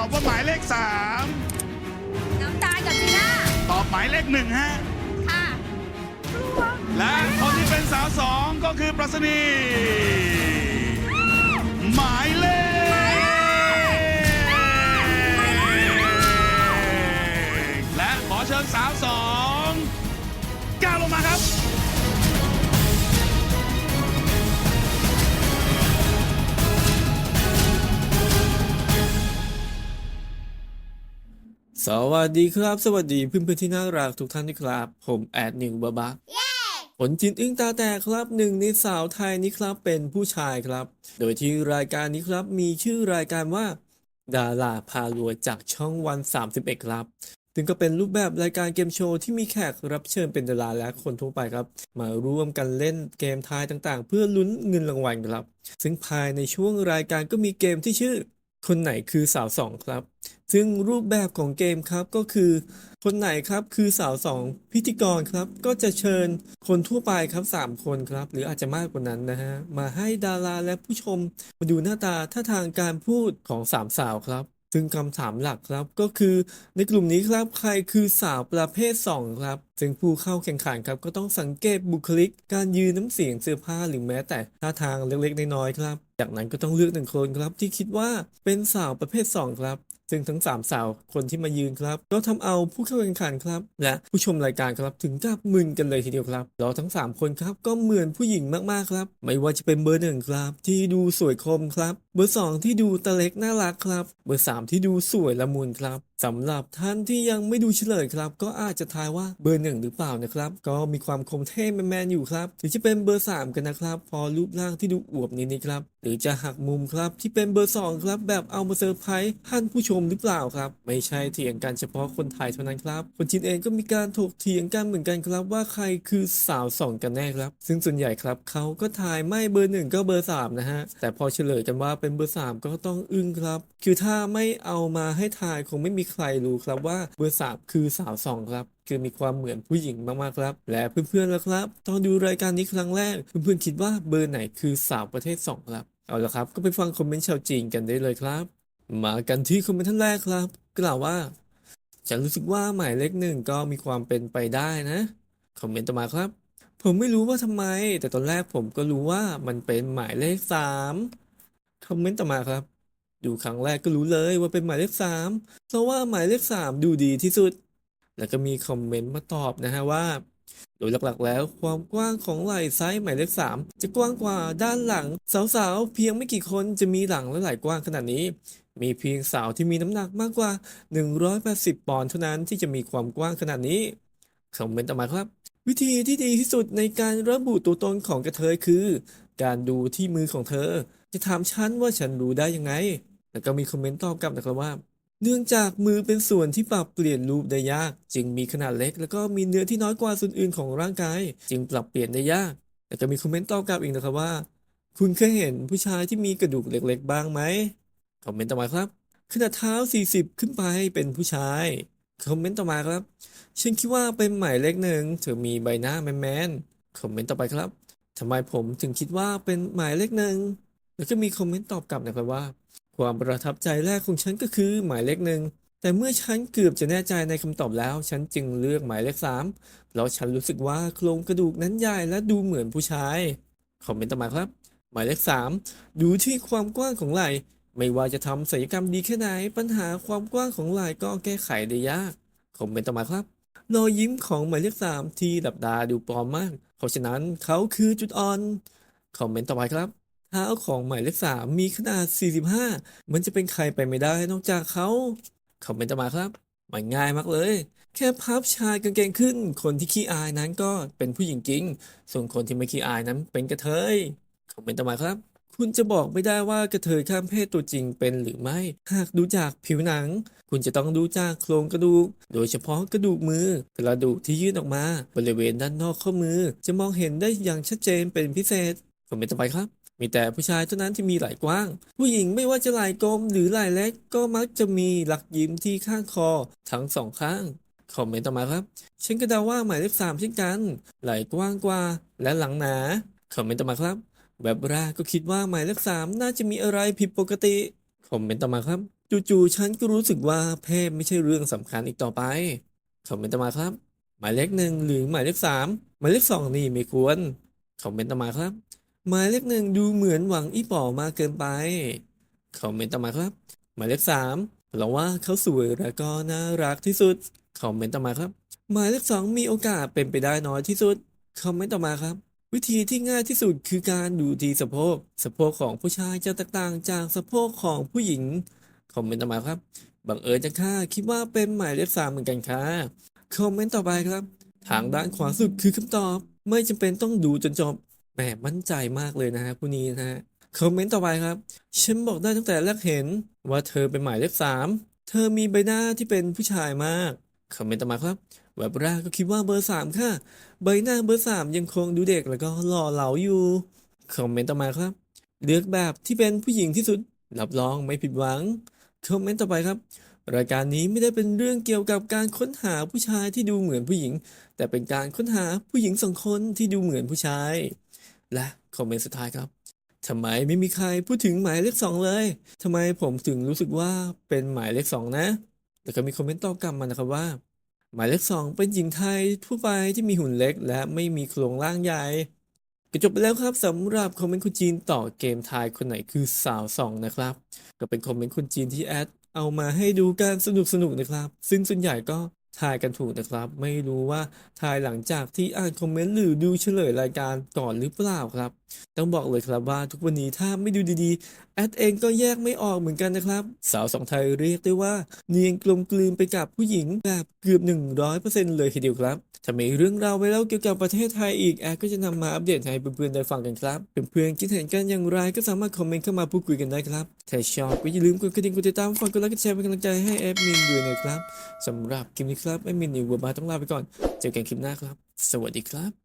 ตอบว่าหมายเลขสามน้ำตาลกับจีน่าตอบหมายเลขหนึ่งฮะ ค่ะและคนที่เป็นสาวสองก็คือปรัชนี สวัสดีครับ สวัสดีเพื่อนๆที่น่ารักทุกท่านนะครับ ผมแอดนิวบาบาผลจินอึ้งตาแตกครับหนึ่งในสาวไทยนี้ครับเป็นผู้ชายครับ โดยที่รายการนี้ครับมีชื่อรายการว่า ดาราพารวยจากช่องวัน 31 ครับถึงก็เป็นรูปแบบรายการเกมโชว์ที่มีแขกรับเชิญเป็นดาราและคนทั่วไปครับ มาร่วมกันเล่นเกมทายต่างๆ เพื่อลุ้นเงินรางวัลครับ ซึ่งภายในช่วงรายการก็มีเกมที่ชื่อ คนไหนคือสาวสองครับ ซึ่งรูปแบบของเกมครับก็คือ คนไหนครับคือสาวสองพิธีกรครับ ก็จะเชิญคนทั่วไปครับ 3 คนครับ หรืออาจจะมากกว่านั้นนะฮะ มาให้ดาราและผู้ชม มาดูหน้าตาท่าทางการพูดของสามสาวครับ ซึ่งคำถามหลักครับก็คือในกลุ่มนี้ครับใครคือสาวประเภท 2 ครับ ซึ่งผู้เข้าแข่งขันครับก็ต้องสังเกตบุคลิก การยืนน้ำเสียงเสื้อผ้าหรือแม้แต่ท่าทางเล็กๆน้อยๆครับ จากนั้นก็ต้องเลือกหนึ่งคนครับที่คิดว่าเป็นสาวประเภท 2 ครับ ซึ่งทั้ง 3 สาวคนที่มายืนครับ ก็ทำเอาผู้เข้าแข่งขันครับ และผู้ชมรายการครับถึงกับมึนกันเลยทีเดียวครับเราทั้ง 3 คนครับก็เหมือนผู้หญิงมากๆครับ ไม่ว่าจะเป็นเบอร์หนึ่งครับ ที่ดูสวยคมครับ เบอร์ 2 ที่ดูตะเล็กน่ารักครับ เบอร์ 3 ที่ดูสวยละมุนครับ สำหรับท่านที่ยังไม่ดูเฉลยครับ ก็อาจจะทายว่าเบอร์หนึ่งหรือเปล่านะครับ ก็มีความคมเท่แมนๆอยู่ครับหรือจะเป็นเบอร์ 3 กันนะครับ พอรูปร่างที่ดูอวบนิดนี้ครับ หรือจะหักมุมครับที่เป็นเบอร์ 2 ครับ แบบเอามาเซอร์ไพรส์ท่านผู้ชมหรือเปล่าครับ ไม่ใช่เถียงกันเฉพาะคนไทยเท่านั้นครับ คนจีนเองก็มีการถกเถียงกันเหมือนกันครับ ว่าใครคือสาวสองกันแน่ครับ ซึ่งส่วนใหญ่ครับเขาก็ทายไม่เบอร์หนึ่งก็เบอร์สามนะฮะแต่พอเฉลยกันว่าเป็นเบอร์สามก็ต้องอึ้งครับ คือถ้าไม่เอามาให้ทายคงไม่มีใครรู้ครับว่าเบอร์สามคือสาวสองครับคือมีความเหมือนผู้หญิงมากๆครับ และเพื่อนๆล่ะครับ ตอนดูรายการนี้ครั้งแรก เพื่อนๆคิดว่าเบอร์ไหนคือสาวประเภทสองครับ เอาละครับ ก็ไปฟังคอมเมนต์ชาวจีนกันได้เลยครับ มากันที่คอมเมนต์ท่านแรกครับ กล่าวว่าฉันรู้สึกว่าหมายเลขหนึ่งก็มีความเป็นไปได้นะ คอมเมนต์ต่อมาครับ ผมไม่รู้ว่าทำไม แต่ตอนแรกผมก็รู้ว่ามันเป็นหมายเลขสามคอมเมนต์ต่อมาครับ ดูครั้งแรกก็รู้เลยว่าเป็นหมายเลขสามเพราะว่าหมายเลขสามดูดีที่สุด แล้วก็มีคอมเมนต์มาตอบนะฮะว่า โดยหลักๆแล้วความกว้างของไหล่ซ้ายหมายเลขสามจะกว้างกว่าด้านหลัง สาวๆ เพียงไม่กี่คนจะมีหลังและไหล่กว้างขนาดนี้ มีเพียงสาวที่มีน้ำหนักมากกว่า 180 ปอนด์เท่านั้นที่จะมีความกว้างขนาดนี้คอมเมนต์ต่อมาครับ วิธีที่ดีที่สุดในการระบุตัวตนของกระเทยคือ การดูที่มือของเธอ จะถามฉันว่าฉันรู้ได้ยังไง แล้วก็มีคอมเมนต์ตอบกลับนะครับว่า เนื่องจากมือเป็นส่วนที่ปรับเปลี่ยนรูปได้ยาก จึงมีขนาดเล็ก แล้วก็มีเนื้อที่น้อยกว่าส่วนอื่นของร่างกาย จึงปรับเปลี่ยนได้ยากแล้วก็มีคอมเมนต์ตอบกลับอีกนะครับว่า คุณเคยเห็นผู้ชายที่มีกระดูกเล็กๆ บ้างไหมคอมเมนต์ต่อมาครับขนาดเท้า 40 ขึ้นไปเป็นผู้ชาย คอมเมนต์ต่อมาครับ ฉันคิดว่าเป็นหมายเลขหนึ่งเธอมีใบหน้าแมนๆ คอมเมนต์ต่อไปครับทำไมผมถึงคิดว่าเป็นหมายเลขหนึ่ง แล้วก็มีคอมเมนต์ตอบกลับนะครับว่า ความประทับใจแรกของฉันก็คือหมายเลขหนึ่งแต่เมื่อฉันเกือบจะแน่ใจในคำตอบแล้ว ฉันจึงเลือกหมายเลขสามเพราะฉันรู้สึกว่าโครงกระดูกนั้นใหญ่และดูเหมือนผู้ชายคอมเมนต์ต่อมาครับ หมายเลขสามดูที่ความกว้างของไหล่ไม่ว่าจะทำศัลยกรรมดีแค่ไหน ปัญหาความกว้างของไหล่ก็แก้ไขได้ยากคอมเมนต์ต่อมาครับรอยยิ้มของหมายเลขสามที่ดับดาดูปลอมมาก เพราะฉะนั้นเขาคือจุดอ่อนคอมเมนต์ต่อไปครับ เท้าของหมายเลขสามมีขนาด 45 มันจะเป็นใครไปไม่ได้นอกจากเขาคอมเมนต์ต่อมาครับมันง่ายมากเลย แค่พับชายกางเกงขึ้น คนที่ขี้อายนั้นก็เป็นผู้หญิงจริง ส่วนคนที่ไม่ขี้อายนั้นเป็นกระเทยคอมเมนต์ต่อมาครับ คุณจะบอกไม่ได้ว่ากระเทยข้ามเพศตัวจริงเป็นหรือไม่ หากดูจากผิวหนัง คุณจะต้องดูจากโครงกระดูก โดยเฉพาะกระดูกมือกระดูกที่ยื่นออกมา บริเวณด้านนอกข้อมือ จะมองเห็นได้อย่างชัดเจนเป็นพิเศษคอมเมนต์ต่อไปครับ มีแต่ผู้ชายเท่านั้นที่มีไหล่กว้าง ผู้หญิงไม่ว่าจะไหล่กลมหรือไหล่เล็ก ก็มักจะมีหลักยิ้มที่ข้างคอทั้งสองข้าง คอมเมนต์ต่อมาครับ ฉันก็เดาว่าหมายเลขสามเช่นกัน ไหล่กว้างกว่าและหลังหนา คอมเมนต์ต่อมาครับ แบบแรกก็คิดว่าหมายเลขสามน่าจะมีอะไรผิดปกติ คอมเมนต์ต่อมาครับจู่ๆฉันก็รู้สึกว่าเพศไม่ใช่เรื่องสำคัญอีกต่อไป คอมเมนต์ต่อมาครับ หมายเลขหนึ่งหรือหมายเลขสามหมายเลขสองนี่ไม่ควร คอมเมนต์ต่อมาครับ หมายเลขหนึ่งดูเหมือนหวังอีป๋อมากเกินไป คอมเมนต์ต่อมาครับ หมายเลขสามเราว่าเขาสวยและก็น่ารักที่สุด คอมเมนต์ต่อมาครับ หมายเลขสองมีโอกาสเป็นไปได้น้อยที่สุด คอมเมนต์ต่อมาครับ วิธีที่ง่ายที่สุดคือการดูที่สะโพก สะโพกของผู้ชายจะแตกต่างจากสะโพกของผู้หญิง คอมเมนต์ต่อมาครับ บังเอิญจังค่ะคิดว่าเป็นหมายเลขสามเหมือนกันค่ะ คอมเมนต์ต่อไปครับ ทางด้านขวาสุดคือคำตอบ ไม่จำเป็นต้องดูจนจบ แหมมั่นใจมากเลยนะฮะผู้นี้นะฮะคอมเมนต์ต่อไปครับ ฉันบอกได้ตั้งแต่แรกเห็นว่าเธอเป็นหมายเลขสามเธอมีใบหน้าที่เป็นผู้ชายมากคอมเมนต์ต่อมาครับแวบแรกก็คิดว่าเบอร์สามค่ะ ใบหน้าเบอร์สามยังคงดูเด็กแล้วก็หล่อเหลาอยู่คอมเมนต์ต่อมาครับ เลือกแบบที่เป็นผู้หญิงที่สุดรับรองไม่ผิดหวังคอมเมนต์ต่อไปครับ รายการนี้ไม่ได้เป็นเรื่องเกี่ยวกับการค้นหาผู้ชายที่ดูเหมือนผู้หญิง แต่เป็นการค้นหาผู้หญิงสองคนที่ดูเหมือนผู้ชาย และคอมเมนต์สุดท้ายครับทำไมไม่มีใครพูดถึงหมายเลขสองเลยทำไมผมถึงรู้สึกว่าเป็นหมายเลขสองนะ แต่ก็มีคอมเมนต์ตอบกลับมานะครับว่า หมายเลขสองเป็นหญิงไทยทั่วไปที่มีหุ่นเล็ก และไม่มีโครงร่างใหญ่ก็จบไปแล้วครับสำหรับคอมเมนต์คนจีนต่อเกมทายคนไหนคือสาวสองนะครับ ก็เป็นคอมเมนต์คนจีนที่แอดเอามาให้ดูกันสนุกสนุกนะครับ ซึ่งส่วนใหญ่ก็ ทายกันถูกนะครับ ไม่รู้ว่าทายหลังจากที่อ่านคอมเมนต์หรือดูเฉลยรายการก่อนหรือเปล่าครับ ต้องบอกเลยครับว่าทุกวันนี้ถ้าไม่ดูดีๆ แอดเองก็แยกไม่ออกเหมือนกันนะครับ สาวสองไทยเรียกได้ว่า เนียนกลมกลืนไปกับผู้หญิงแบบเกือบ 100%เลยทีเดียวครับถ้ามีเรื่องราวไว้แล้วเกี่ยวกับประเทศไทยอีกแอดก็จะนำมาอัปเดตให้เพื่อนๆได้ฟังกันครับเพื่อนๆคิดเห็นกันอย่างไรก็สามารถคอมเมนต์เข้ามาพูดคุยกันได้ครับถ้าชอบก็อย่าลืมกดกระดิ่งกดติดตามฟังกดไลค์กดแชร์เป็นกำลังใจให้แอดมินด้วยนะครับสำหรับคลิปนี้ครับแอดมินนิวบัวบาต้องลาไปก่อน เจอกันคลิปหน้าครับ สวัสดีครับ